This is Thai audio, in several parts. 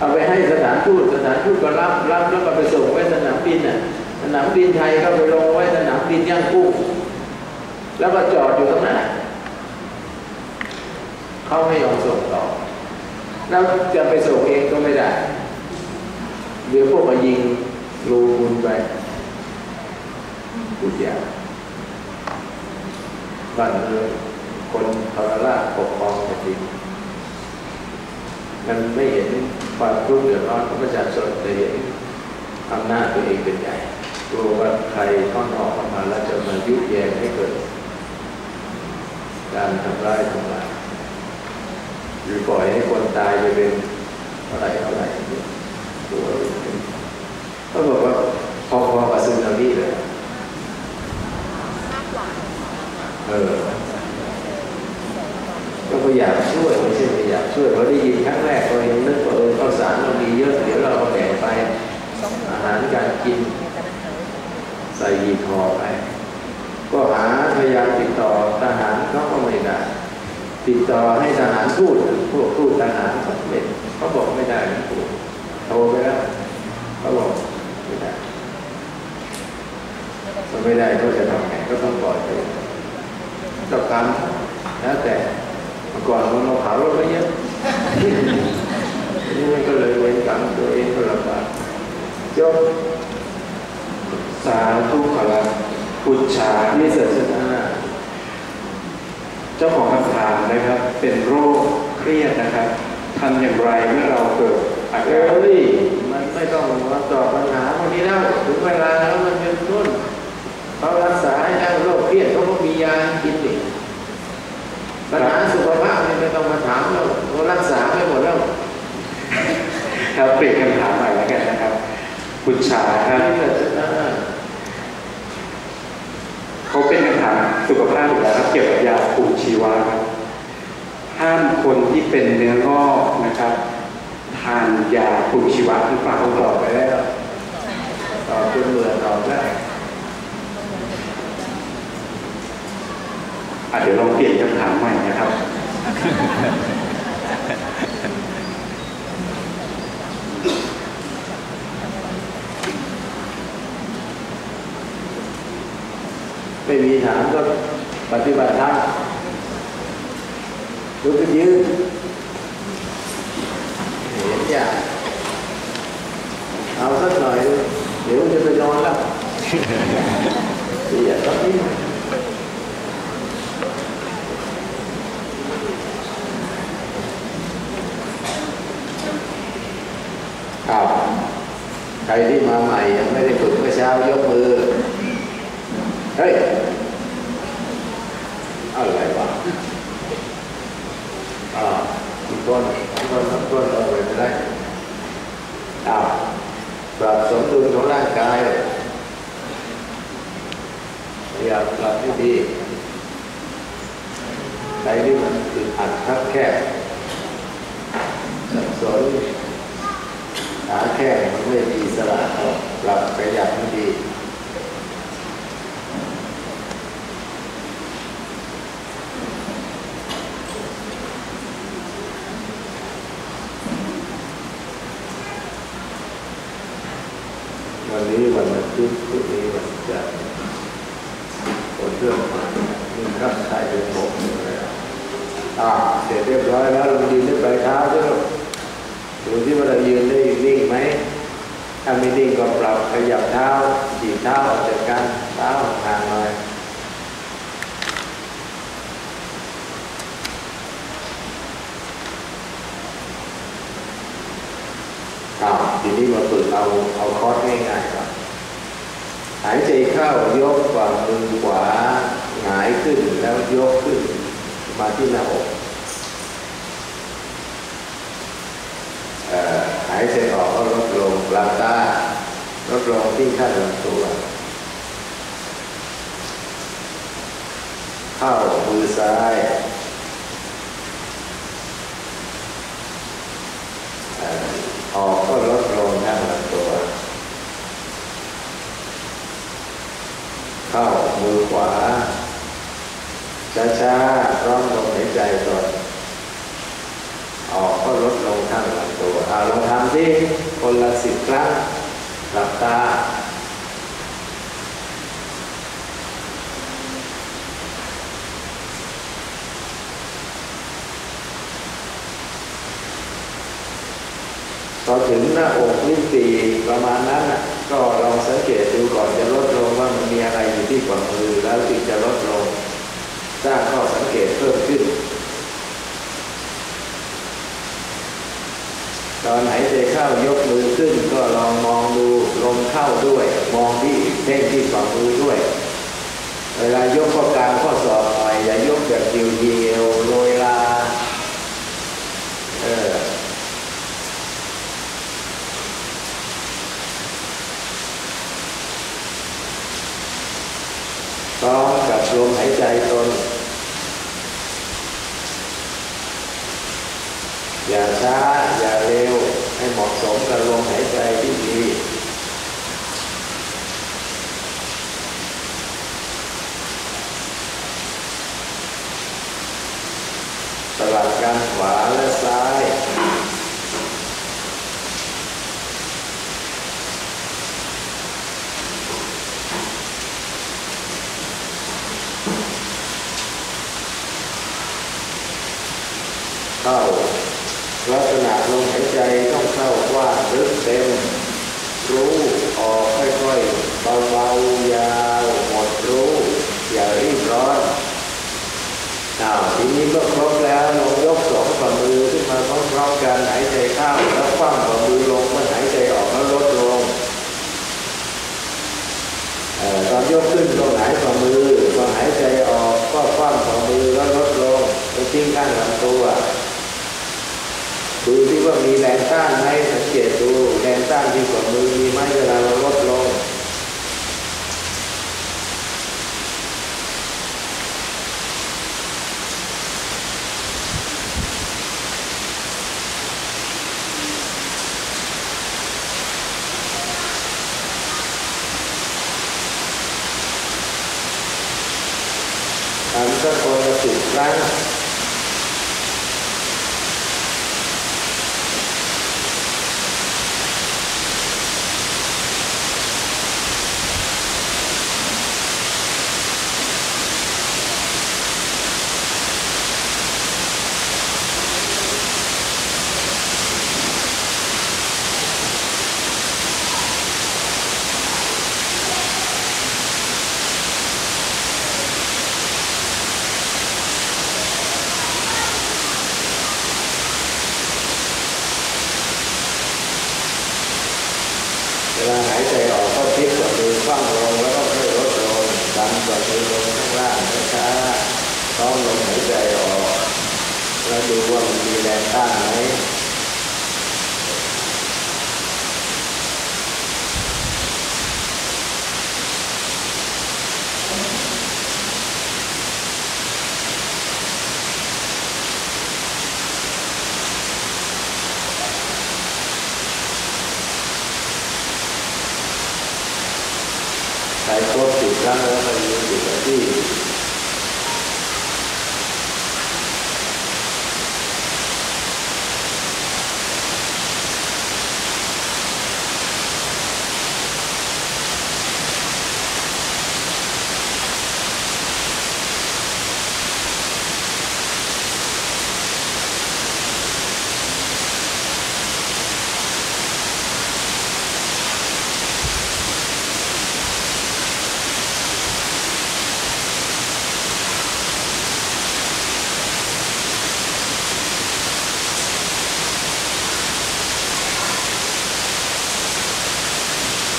เอาไปให้สถานทูตสถานทูตก็รับรับแล้วก็ไปส่งไว้สนามบินน่ะสนามบินไทยก็ไปลงไว้สนามบินย่างกุ้งแล้วก็จอดอยู่ตรงนั้นเขาไม่ยอมส่งต่อ แล้วจะไปส่งเองก็ไม่ได้ เดี๋ยวพวกมายิงรูบุญไปทุกอย่างบ้านเมืองคนทรราชปกครองแผ่นดิน มันไม่เห็นความทุกข์เดือดร้อนของประชาชนแต่เห็นอำนาจตัวเองเป็นใหญ่กลัวว่าใครข้อนออกมาแล้วจะมายุแยงให้เกิด การทำร้ายทำลายหรือปล่อยให้คนตายไปเป็นอะไรอะไรตัวเขาบอกว่าพอพอกับซึนามิเลย มากกว่า เออ ก็พยายามช่วยไม่ใช่พยายามช่วยเพราะได้ยินครั้งแรกก็ยังนึกว่าเออข้าวสารเรามีเยอะเดี๋ยวเราแบ่งไป อาหารการกินใส่หีบห่อไป ก็หาพยายามติดต่อทหารเขาก็ไม่ได้ ติดต่อให้ทหารพูดพวกพูดทหารเขาไม่เขาบอกไม่ได้นะพูดโทรไปแล้วเขาบอกไม่ได้มันไม่ได้ก็จะทำไงก็ต้องปล่อยไปต้องการแล้วแต่เมื่อก่อนเราเผารถไปเยอะ นี่มันก็เลยเว้นกรรมตัวเองก็ลำบากยก สาธุขลังปุจฉานิเสสนาเจ้าของคำถามนะครับ เป็นโรคเครียดนะครับทำอย่างไรเมื่อเราเกิดอาเอ้การยมันไม่ต้องมาตอบปัญหาพวกนี้แล้วถึงเวลาแล้วมันเป็นนุ่นเขารักษาให้ได้โรคเครียดเขาก็มียากินนี่ปัญหาสุขภาพนี่ไม่ต้องมาถามแล้วเขารักษาไปหมดแล้วครับเปลี่ยนคำถามใหม่แล้วกันนะครับปุจฉาครับนี่ เขาเป็นคำถามสุขภาพอยู่แล้วครับเกี่ยวกับยาปูชีวะครับห้ามคนที่เป็นเนื้องอกนะครับทานยาปูชีวะหรือเปล่าตอบไปแล้วตอบจนเหนื่อยตอบแล้อะเดี๋ยวลองเปลี่ยนคำถามใหม่นะครับ ไม่มีถามก็ปฏิบัติธรรมลุกขึ้นยืนเห็นอย่าเอาสักหน่อย เดี๋ยวจะไปนอนแล้วเดี๋ยวตอนนี้ครับใครที่มาใหม่ยังไม่ได้ฝึกเมื่อเช้ายกมือ เฮ้ย อะไรวะอ่า อีกคนอีกคนทั้นเราไปไม่ได้อ้าวปรับสมดุลของร่างกายพยายามปรับให้ดีใครที่มันอึดอัดคับแคบสับสนขาแข้งมันไม่มีสระปรับขยับให้ดี วันนี้วันอาทิตย์พรุ่งนี้วันจันทร์คนเรื่องมามีข้ามชายเป็นผมอ่าเสร็จเรียบร้อยแล้วลงยืนด้วยปลายเท้าด้วยดูที่ว่าเรายืนได้นิ่งไหมถ้าไม่นิ่งก็ปรับขยับเท้าดีเท้าออกจากกันเท้าห่างหน่อยอ้าวทีนี้มาฝึก เอาเอาคอร์สง่ายๆก่อนหายใจเข้ายกฝ่ามือขวาหงายขึ้นแล้วยกขึ้น มาที่หน้าอกหายใจออกก็ลดลงหลับตาลดลงที่ขั้นลำตัวเข้ามือซ้ายออกก็ลดลงทั้งลำตัว เข้า มือขวา ช้าๆร้อมลมหายใจก่อนออกก็ลดลงทั้งลำตัวเอาลองทำที่คนละสิบครั้งหลับตาพอถึงหน้าอกลิ้นปีประมาณนั้นนะ ก็ลองสังเกตดูก่อนจะลดลงว่ามันมีอะไรอยู่ที่ฝ่ามือแล้วจึงจะลดลงสร้างข้อสังเกตเพิ่มขึ้น ตอนหายใจเข้ายกมือขึ้น ก็ลองมองดูลมเข้าด้วย มองที่เพ่งที่ฝ่ามือด้วย เวลายกข้อกลางข้อศอกหน่อยอย่ายกแบบเดียวๆโรยลาเออ พร้อมกับลมหายใจตน อย่าช้า อย่าเร็ว ให้เหมาะสมกับลมหายใจที่ดี สลับกันขวาและซ้าย เข้าลักษณะลมหายใจต้องเข้ากว้างลึกเต็ม รู้ออกค่อยๆเบาๆยาวหมดรู้ อย่ารีบร้อนอ้าวทีนี้ก็ครบแล้วลองยกสองฝ่ามือขึ้นมาพร้อมๆกันหายใจเข้าแล้วคว่ำฝ่ามือลงเมื่อหายใจออกแล้วลดลงเอ่อตอนยกขึ้นตรงไหนฝ่ามือพอหายใจออกก็คว่ำฝ่ามือแล้วลดลงไปทิ้งข้างลำตัว ว่ามีแรงต้านไหมสังเกตดูแรงต้านที่ฝ่ามือมีไหมเวลาเราลดลงทำสักคนละสิบครั้ง ออกก็พลิกกับมือคว่ำลงแล้วก็ค่อยลดลงดันกับมือลงข้างล่างช้าๆต้องลมหายใจออกแล้วดูว่ามันมีแรงต้านไหม ใช้ครบสิบครั้งแล้วมันยืนอยู่กับที่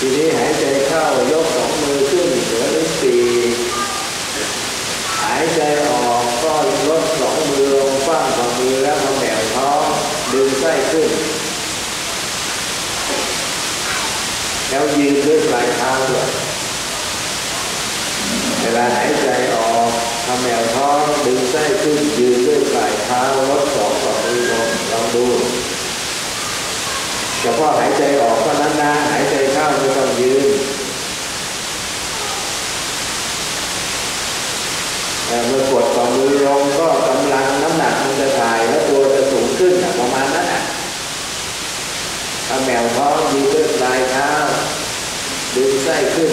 ทีนี้หายใจเข้ายกสองมือขึ้นเหนือลิ้นปีหายใจออกก็ลดสองมือลงคว้างฝ่ามือแล้วมาแหววท้องดึงไส้ขึ้น แล้วยืนด้วยปลายเท้าด้วยเว ลาหายใจออกทำแมวท้องดึงไส้ขึ้นยืนด้วยปลายเท้าลดสองฝ่ามือลงลองดูเฉพาะหายใจออกเท่านั้นนะหายใจเข้าไม่ต้องยืนแต่เมื่อกดฝ่ามือลงก็กำลังน้ำหนักมันจะถ่ายแล้วตัวจะสูงขึ้นประมาณนั้นน่ะแมวท้องยืนด้วยปลายเท้าดึงไส้ขึ้น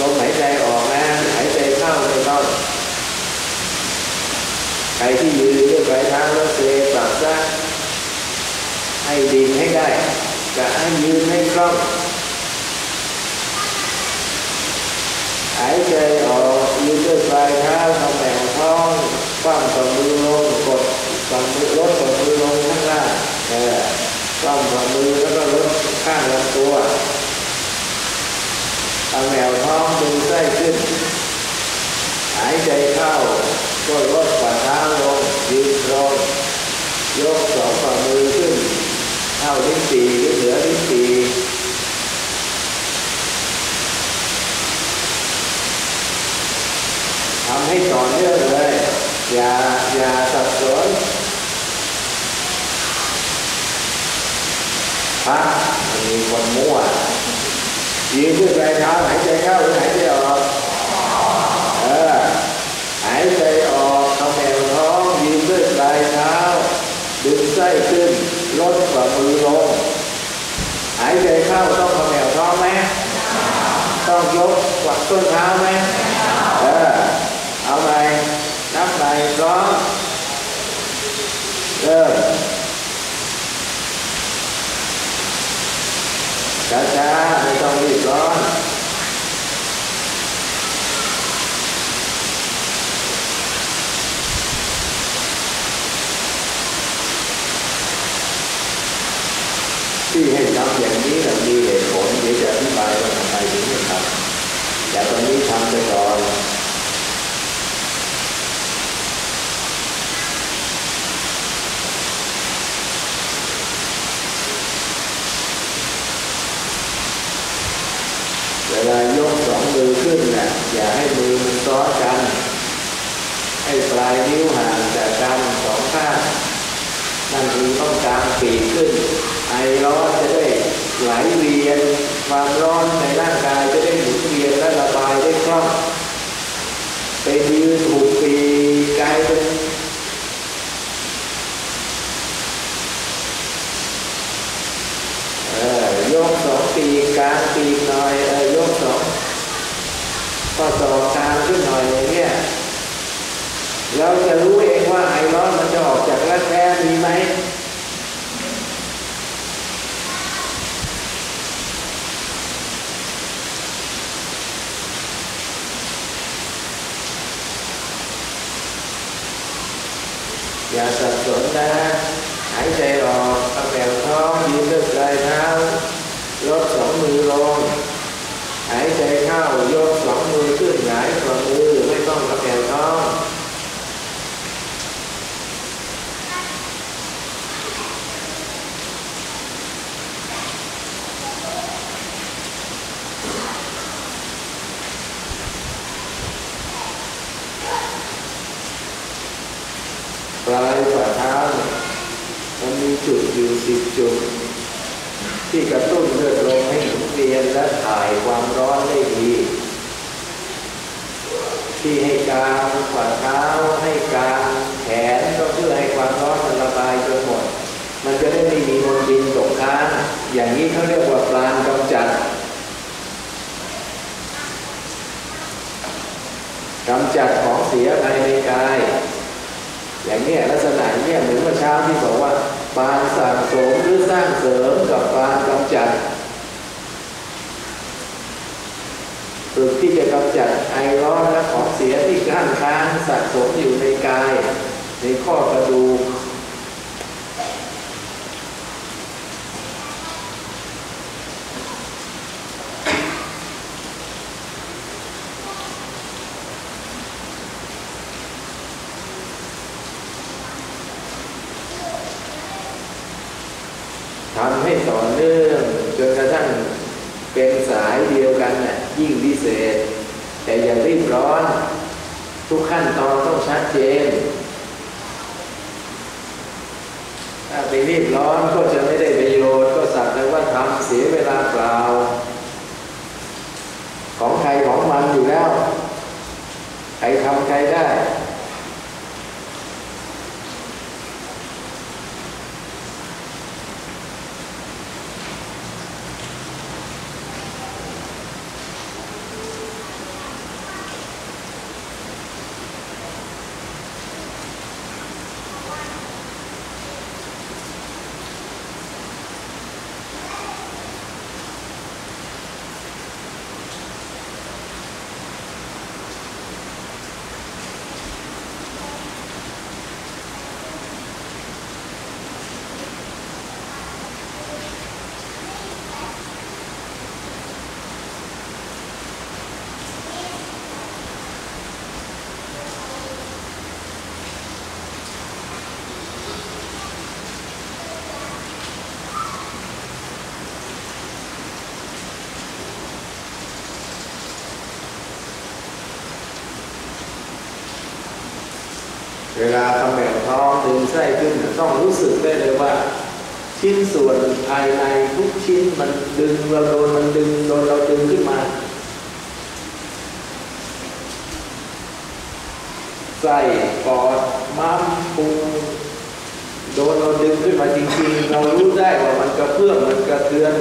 ลมหายใจออกนะหายใจเข้าไม่ต้องใครที่ยืนด้วยปลายเท้าแล้วเซปรับซะให้ดินให้ได้จะให้ยืนให้คล่องหายใจออกยืนด้วยปลายเท้าทำแหวท้องคว่ำฝ่ามือลงกดฝ่ามือลดฝ่ามือลงข้างล่างเออคว่ำฝ่ามือแล้วก็ลดข้างลำตัวทำแหวท้องดึงไส้ขึ้น หายใจเข้าก็ลดฝ่าเท้าลงยืนตรงยกสองฝ่ามือขึ้นเท่าลิ้นปีหรือเหนือลิ้นปีทำให้ต่อเนื่องเลย อย่าอย่าสับสนพักมันมีคนมั่วยืนขึ้นไปเท้า หายใจเข้าหรือหายใจออกเออหายใจออกเอาแมวท้องยืนด้วยปลายเท้าดึงไส้ขึ้นลดฝ่าอลงหายใจเข้าต้องเอาแมวท้องไหมต้องยกกวักต้นเท้าไหมเออเอาไปนับไปพร้อมเริ่มช้างนี้เรามีเหตุผลเดี๋ยวจะอธิบายว่าทำไมถึงให้ทำแต่ตอนนี้ทำไปก่อนเวลายกสองมือขึ้นนะ่ะอย่าให้มือมันซ้อนกัน ให้ปลายนิ้วห่างจากกันสองข้างนั่นคือต้องการปีกขึ้น ไอร้อนจะได้ไหลเวียน ความร้อนในร่างกายจะได้หมุนเวียนและระบายได้คล่องไปยืนถูกปีกกลายเป็นยกสองปีกลางปีหน่อยยกสองข้อศอกกลางขึ้นหน่อยอย่างเงี้ยเราจะรู้เองว่าไอร้อนมันจะออกจากรักแร้มีไหม อย่าสับสนนะหายใจออกเอาแบวท้องยืนด้วยปลายเท้าลดสองมือลง หายใจเข้ายกสองมือขึ้นหงายฝ่ามือไม่ต้องกระแบวท้อง ปลายฝ่าเท้าเนี่ยมันมีจุดอยู่สิบจุด ที่กระตุ้นเลือดลมให้หมุนเวียนและถ่ายความร้อนได้ดี ที่ให้กางฝ่าเท้าให้กางแขนก็เพื่อให้ความร้อนมันระบายจนหมด มันจะได้ไม่มีมลดินตกค้างอย่างนี้เขาเรียกว่าปราณกำจัดกำจัดของเสียภายในกาย อย่างนี้ลักษณะเนี้ยเหมือนเมื่อเช้าที่บอกว่าปานสะสมหรือสร้างเสริมกับปานกำจัดฝึกที่จะกำจัดไอร้อนและของเสียที่ข้างค้างสะสมอยู่ในกาย ในข้อกระดูก ทำให้ต่อเนื่องจนกระทั่งเป็นสายเดียวกันน่ะยิ่งพิเศษ แต่อย่ารีบร้อน ทุกขั้นตอนต้องชัดเจน ถ้าไปรีบร้อนก็จะไม่ได้ประโยชน์ก็สักแต่ว่าทำเสียเวลาเปล่า ของใครของมันอยู่แล้ว ใครทำใครได้ ถ เวลาคำแห ถึงไส้ขึ้นต้องรู้สึกได้เลยว่า ชิ้นส่วนภายในทุกชิ้นมันดึงเราโดนมันดึงโดนเราดึงขึ้นมาไส้ปอดม้ามพุงโดนเราดึงขึ้นมาจริงๆ เรารู้ได้ว่ามันกระเพื่อมมันกระเทือน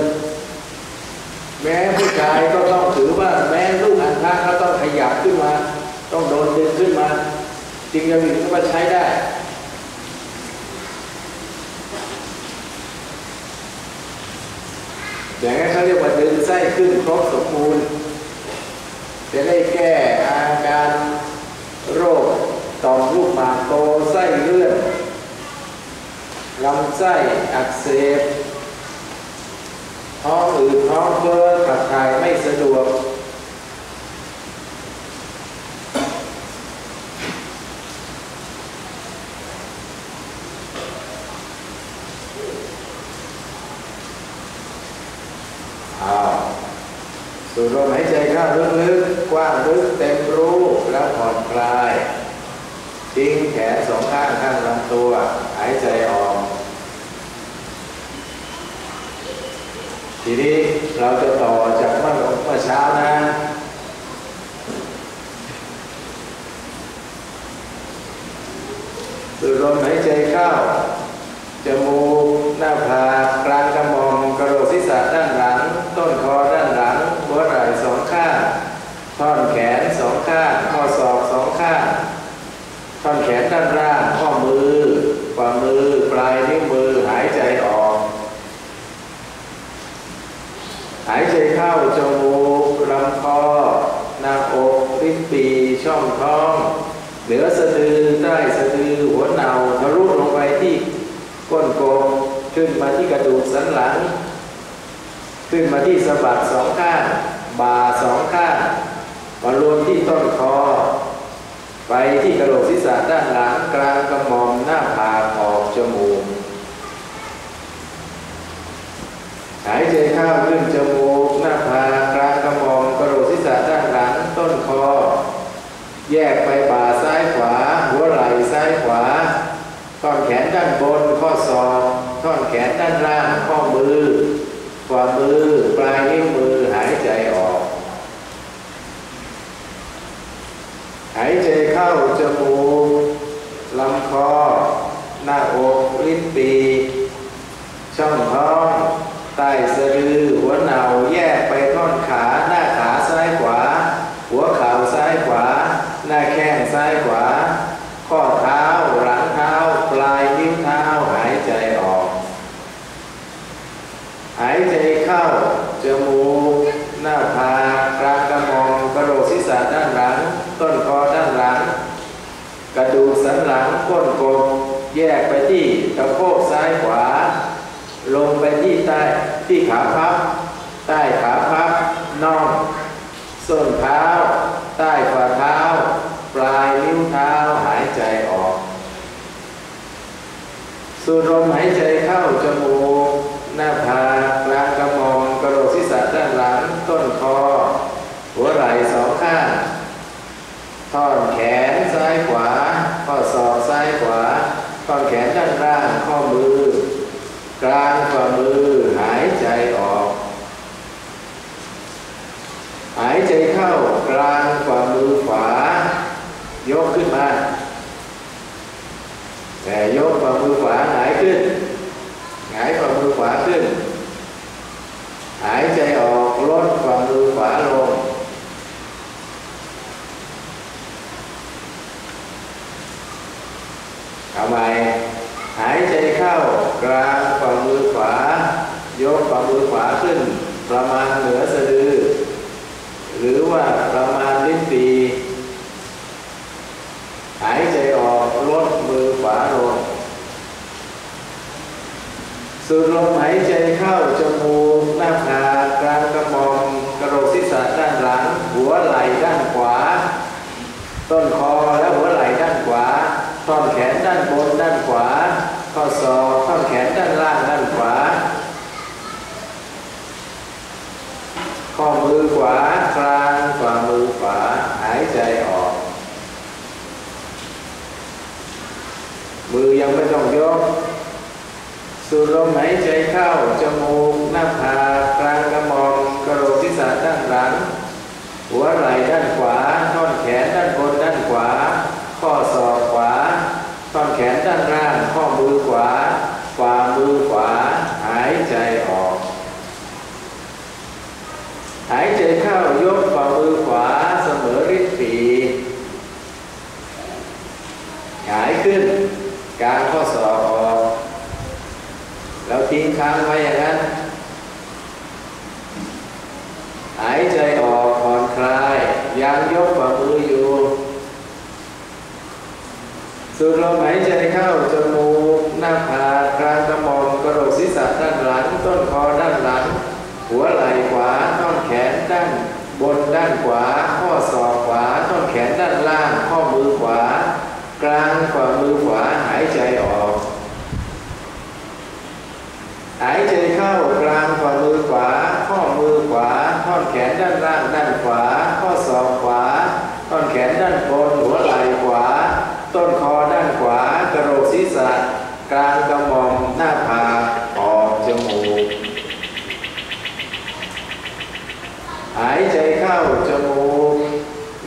แม้ผู้ชายก็ต้องถือว่าแม้ลูกอันทะก็ต้องขยับขึ้นมา ต้องโดนดึงขึ้นมา จริงจะมีก็มาใช้ได้ อย่างนั้นเขาเรียกว่าดึงไส้ขึ้นครบสมบูรณ์จะได้แก้อาการโรคต่อมลูกหมากโตไส้เลื่อนลำไส้อักเสบท้องอืดท้องเฟ้อขับถ่ายไม่สะดวก อ้าวสูดลมหายใจ เข้าลึกๆกว้างลึกเต็มรูแล้วผ่อนคลาย ทิ้งแขนสองข้างข้างลำตัว หายใจออก ทีนี้เราจะต่อจากเมื่อเมื่อเช้านะสูดลมหายใจเข้าจมูกหน้าผากกลางกระหม่อมกระโหลกศีรษะด้านหลัง ต้นคอด้านหลัง หัวไหล่สองข้างท่อนแขนสองข้างข้อศอกสองข้างท่อนแขนด้านล่างข้อมือฝ่ามือปลายนิ้วมือหายใจออก หายใจเข้าจมูกลำคอหน้าอกลิ้นปีช่องท้อง เหนือสะดือใต้สะดือหัวเนาทะลุลงไปที่ก้นโกลมขึ้นมาที่กระดูกสันหลัง ขึ้นมาที่สะบักสองข้าง สองข้างมารวมที่ต้นคอ ไปที่กระโหลกศีรษะด้านหลังกลางกระหม่อมหน้าผากออกจมูกหายใจเข้าขึ้นจมูกหน้าผากกลางกระหม่อมกระโหลกศีรษะด้านหลังต้นคอ แยกไปบ่าซ้ายขวา หัวไหล่ซ้ายขวาท่อนแขนด้านบนข้อศอกท่อนแขนด้านล่างข้อมือฝ่ามือปลายนิ้วมือหายใจออก หายใจเข้าจมูกลำคอ หน้าอกลิ้นปีช่องท้องใต้สะดือหัวเหนาแยกไปท่อนขา หน้าขาซ้ายขวา หัวเข่าซ้ายขวา หน้าแข้งซ้ายขวา ข้อเท้า หลังเท้า ปลายนิ้วเท้า หายใจออก หายใจเข้า จมูก หน้าผากกลางกระหม่อมกระโหลกศีรษะด้านหลัง ต้นคอด้านหลัง กระดูกสันหลังก้นกลม แยกไปที่สะโพกซ้ายขวา ลงไปที่ใต้ที่ขาพับ ใต้ขาพับน่องส้นเท้า ใต้ฝ่าเท้า ปลายนิ้วเท้าหายใจออก สูดลมหายใจเข้าจมูกหน้าผากกลางกระมอมกระโหลกศีรษะด้านหลังต้นคอ หัวไหล่สองข้างท่อนแขนซ้ายขวา ข้อศอกซ้ายขวา ท่อแขนด้านล่างข้อมือ กลางฝ่ามือหายใจออก หายใจเข้ากลางฝ่ามือขวา ยกขึ้นมาแต่ยกฝ่ามือขวาหายขึ้นหายฝ่ามือขวาขึ้น หายใจออกลดฝ่ามือขวาลง เอาใหม่หายใจเข้า กลางฝ่ามือขวา ยกฝ่ามือขวาขึ้น ประมาณเหนือสะดือ หรือว่าประมาณลิ้นปีหายใจออกลดมือขวาลงสูดลมหายใจเข้าจมูกหน้าผากกลางกระหม่อมกระโหลกศีรษะด้านหลัง หัวไหล่ด้านขวา ต้นคอและหัวไหล่ด้านขวาท่อนแขนด้านบนด้านขวา ข้อศอกข้อแขนด้านล่างด้านขวา ข้อมือขวากลางฝ่ามือขวาหายใจออก มือยังไม่ต้องยก สูดลมหายใจเข้า จมูกหน้าผากกลางกระมองกระโหลกศีรษะด้านหลัง หัวไหล่ด้านขวาท่อนแขนด้านบนด้านขวา ข้อศอกขวา ท่อนแขนด้านล่างข้อมือขวาฝ่ามือขวา หายใจออก หายใจเข้ายกฝ่ามือขวาเสมอริบปีหายขึ้นกลางข้อศอกออกแล้วทิ้งค้างไว้อย่างนั้น หายใจออกผ่อนคลายยังยกฝ่ามืออยู่ สูดลมหายใจเข้าจมูกหน้าผากกลางกระหม่อมกระโหลกศีรษะด้านหลัง ต้นคอด้านหลัง หัวไหล่ขวาท่อนแขนด้านบนด้านขวา ข้อศอกขวาท่อนแขนด้านล่าง ข้อมือขวา กลางฝ่ามือขวาหายใจออก หายใจเข้ากลางฝ่ามือขวา ข้อมือขวาท่อนแขนด้านล่างด้านขวา ข้อศอกขวาท่อนแขนด้านบนหัวไหล่ขวา ต้นคอด้านขวากระโหลกศีรษะ กลางกระหม่อมหน้าผากออกจมูก หายใจเข้าจมูก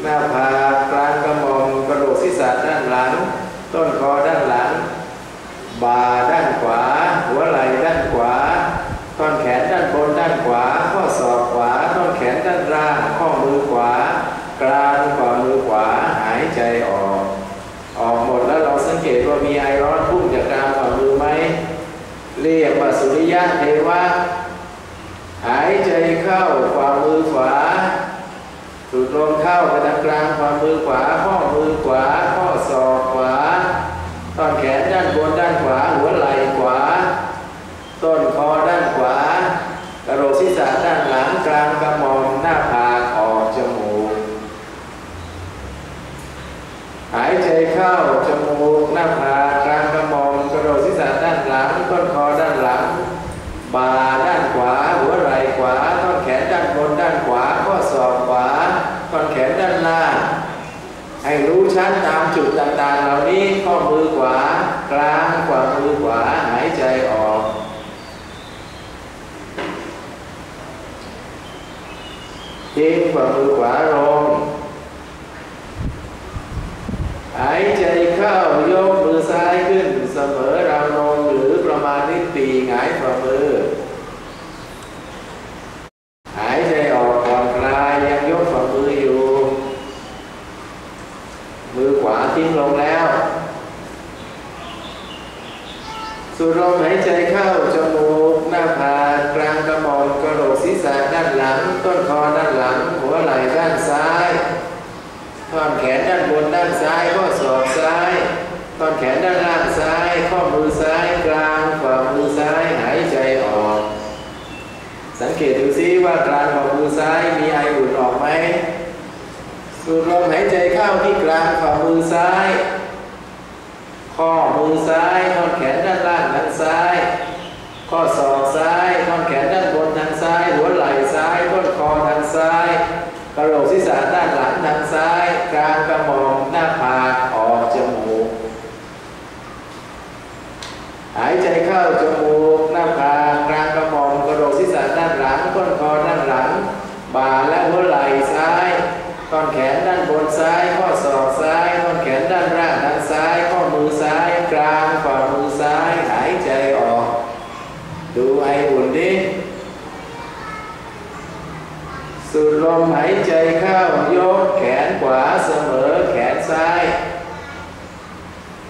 หน้าผากกลางกระหม่อมกระโหลกศีรษะด้านหลัง ต้นคอด้านหลัง บ่าด้านขวา หัวไหล่ด้านขวา ท่อนแขนด้านบนด้านขวา ข้อศอกขวา ท่อนแขนด้านล่าง ข้อมือขวา กลางฝ่ามือขวา หายใจออก ออกหมดแล้วเราสังเกตว่ามีไอร้อนพุ่งจากกลางฝ่ามือไหม เรียกว่าสุริยะเทวะ หายใจเข้าฝ่ามือขวาสูดลมเข้าไปทางกลางฝ่ามือขวาข้อมือขวาข้อศอกขวาต้นแขนด้านบนด้านขวา หัวไหล่ขวา ต้นคอด้านขวากระโหลกศีรษะด้านหลังกลางกระหม่อมหน้าผากออกจมูก หายใจเข้าจมูกหน้าผ บ่าด้านขวา หัวไหล่ขวาต้นแขนด้านบนด้านขวาข้อศอกขวาต้นแขนด้านล่างให้รู้ชัดตามจุดต่างๆ เหล่านี้ข้อมือขวากลางขวามือขวาหายใจออก ทิ้งฝ่ามือขวาลงหายใจเข้ายกมือซ้ายขึ้นเสมอราวนมหรือประมาณนิ้วปีหงายฝ่ามือ หายใจออกผ่อนคลายยังยกฝ่ามืออยู่ มือขวาทิ้งลงแล้ว สูดลมหายใจเข้าจมูกหน้าผากกลางกระหม่อมกระโหลกศีรษะด้านหลัง ต้นคอด้านหลัง หัวไหล่ด้านซ้ายท่อนแขนด้านบนด้านซ้ายข้อศอกซ้ายท่อนแขนด้านล่างซ้าย ข้อมือซ้ายกลางฝ่ามือซ้ายหายใจออก สังเกตดูซิว่ากลางฝ่ามือซ้ายมีไออุ่นออกไหมสูดลมหายใจเข้าที่กลางฝ่ามือซ้าย ข้อมือซ้ายท่อนแขนด้านล่างทางซ้าย ข้อศอกซ้ายท่อนแขนด้านบนทางซ้าย หัวไหล่ซ้ายต้นคอทางซ้ายกระโหลกศีรษะด้านหลังทางซ้าย กลางกระหม่อมหน้าผากออกจมูกหายใจเข้าจมูกหน้าผากกลางกระหม่อมกระโหลกศีรษะด้านหลังต้นคอด้านหลังบ่าและหัวไหล่ซ้ายต้นแขนด้านบนซ้าย ข้อศอกซ้ายต้นแขนด้านล่างทางซ้าย ข้อมือซ้าย กลางฝ่ามือซ้าย หายใจออก ดูไออุ่นดิ สูด ลมหายใจเข้ายกแขนขวาเสมอแขนซ้าย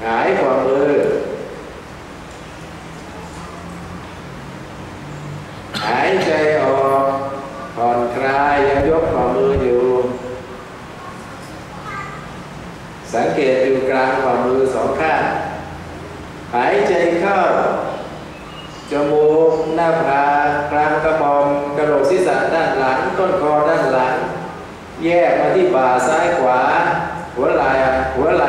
หงายฝ่ามือ หายใจออกผ่อนคลายยังยกฝ่ามืออยู่ สังเกตอยู่กลางฝ่ามือสองข้างหายใจเข้า จมูกหน้าผากกลางกระหม่อมกระโหลกศีรษะด้านหลัง ต้นคอด้านหลัง แยกมาที่บ่าซ้ายขวา หัวไหล่หัวไหล่